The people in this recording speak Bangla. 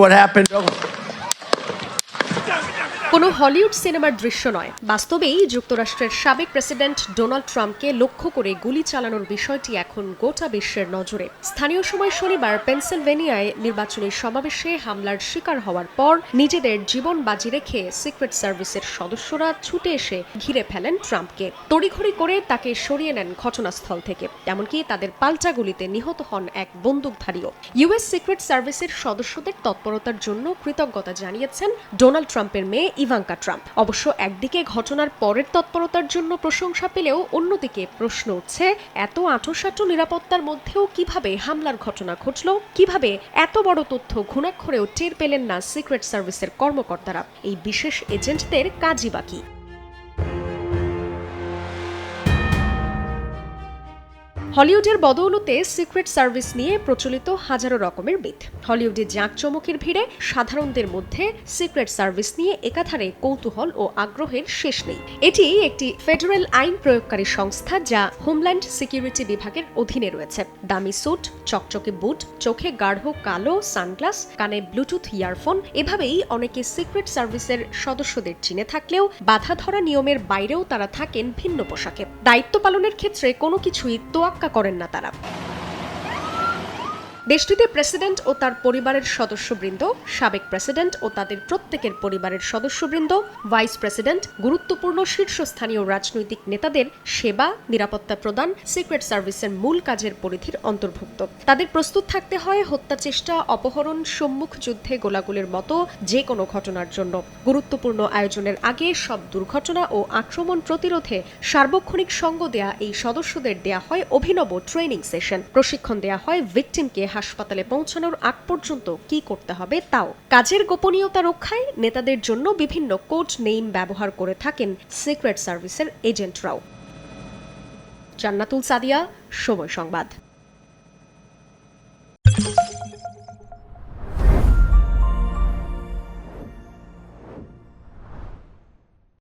What happened? কোনো হলিউড সিনেমার দৃশ্য নয়। বাস্তবেই যুক্তরাষ্ট্রের সাবেক প্রেসিডেন্ট ডোনাল্ড ট্রাম্পকে লক্ষ্য করে গুলি চালানোর বিষয়টি এখন গোটা বিশ্বের নজরে। স্থানীয় সময় শনিবার পেনসিলভেনিয়ায় নির্বাচনী সমাবেশে হামলার শিকার হওয়ার পর নিজেদের জীবন বাজি রেখে সিক্রেট সার্ভিসের সদস্যরা ছুটে এসে ঘিরে ফেলেন ট্রাম্পকে। তড়িঘড়ি করে তাকে সরিয়ে নেন ঘটনাস্থল থেকে। এমনকি তাদের পাল্টা গুলিতে নিহত হন এক বন্দুকধারীও। ইউএস সিক্রেট সার্ভিসের সদস্যদের তৎপরতার জন্য কৃতজ্ঞতা জানিয়েছেন ডোনাল্ড ট্রাম্পের মেয়ে ইভাঙ্কা ট্রাম্প। অবশ্য একদিকে ঘটনার পরের তৎপরতার জন্য প্রশংসা পেলেও অন্যদিকে প্রশ্ন উঠছে, এত আঁটোসাঁটো নিরাপত্তার মধ্যেও কীভাবে হামলার ঘটনা ঘটল? কীভাবে এত বড় তথ্য ঘুণাক্ষরেও টের পেলেন না সিক্রেট সার্ভিসের কর্মকর্তারা? এই বিশেষ এজেন্টদের কাজই বাকি হলিউডের বদৌলতে সিক্রেট সার্ভিস নিয়ে প্রচলিত হাজারো রকমের মিথ হলিউডে জাঁকজমকের ভিড়ে সাধারণদের মধ্যে সিক্রেট সার্ভিস নিয়ে একাধারে কৌতূহল ও আগ্রহের শেষ নেই। এটি একটি ফেডারেল আইন প্রয়োগকারী সংস্থা যা হোমল্যান্ড সিকিউরিটি বিভাগের অধীনে রয়েছে। দামি স্যুট, চকচকে বুট, চোখে গাঢ় কালো সানগ্লাস, কানে ব্লুটুথ ইয়ারফোন, এভাবেই অনেকে সিক্রেট সার্ভিসের সদস্যদের চিনে থাকলেও বাধা ধরা নিয়মের বাইরেও তারা থাকেন ভিন্ন পোশাকে। দায়িত্ব পালনের ক্ষেত্রে কোনো কিছুই তোয়াক্কা করেন না তারা। দেশটিতে প্রেসিডেন্ট ও তার পরিবারের সদস্যবৃন্দ, সাবেক প্রেসিডেন্ট ও তাদের প্রত্যেকের পরিবারের সদস্যবৃন্দ, ভাইস প্রেসিডেন্ট, গুরুত্বপূর্ণ শীর্ষস্থানীয় রাজনৈতিক নেতাদের সেবা, নিরাপত্তা প্রদান, সিক্রেট সার্ভিসের মূল কাজের পরিধির অন্তর্ভুক্ত। তাদের প্রস্তুত থাকতে হয় হত্যা চেষ্টা, অপহরণ, সম্মুখ যুদ্ধে গোলাগুলির মতো যে কোনো ঘটনার জন্য। গুরুত্বপূর্ণ আয়োজনের আগে সব দুর্ঘটনা ও আক্রমণ প্রতিরোধে সার্বক্ষণিক সঙ্গ দেয়া এই সদস্যদের দেয়া হয় অভিনব ট্রেনিং সেশন। প্রশিক্ষণ দেয়া হয় ভিকটিমকে হাসপাতালে পৌঁছানোর আগ পর্যন্ত কি করতে হবে তাও। কাজের গোপনীয়তা রক্ষায় নেতাদের জন্য বিভিন্ন কোড নেইম ব্যবহার করে থাকেন সিক্রেট সার্ভিসের এজেন্টরাও। জান্নাতুল সাদিয়া, সময় সংবাদ।